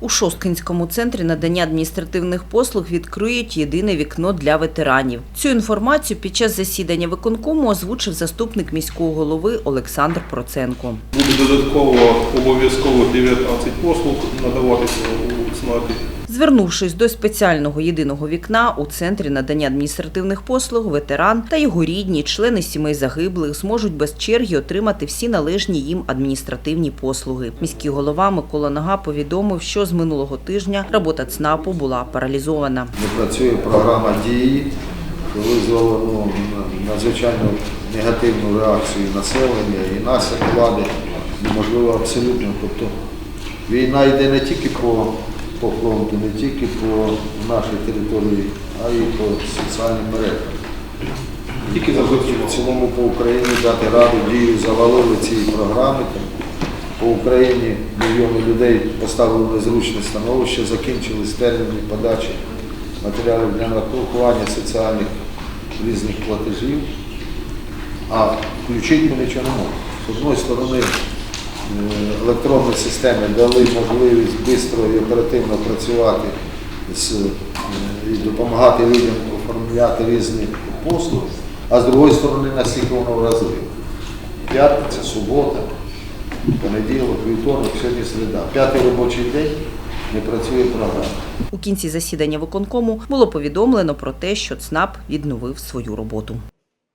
У Шосткинському центрі надання адміністративних послуг відкриють єдине вікно для ветеранів. Цю інформацію під час засідання виконкому озвучив заступник міського голови Олександр Проценко. Буде додатково обов'язково 19 послуг надаватися у ЦНАПі. Звернувшись до спеціального єдиного вікна у центрі надання адміністративних послуг, ветеран та його рідні, члени сімей загиблих зможуть без черги отримати всі належні їм адміністративні послуги. Міський голова Микола Нога повідомив, що з минулого тижня робота ЦНАПу була паралізована. не працює програма дії, визвало ну, надзвичайно негативну реакцію населення і нас, влади, неможливо абсолютно. Тобто війна йде не тільки по, по фронту, не тільки по нашій території, а й по соціальним мережам. Тільки за в цілому по Україні дати раду дію завалили ці програми. По Україні мільйони людей поставили в незручне становище, закінчились терміни подачі матеріалів для нарахування соціальних різних платежів. А включити ми нічого не можемо. З одної сторони, електронні системи дали можливість швидко і оперативно працювати з, е, і допомагати людям оформляти різні послуги, а з другої сторони настільки воно вразливо. П'ятниця, субота, понеділок, вівторок, сьогодні середа. П'ятий робочий день не працює програма. У кінці засідання виконкому було повідомлено про те, що ЦНАП відновив свою роботу.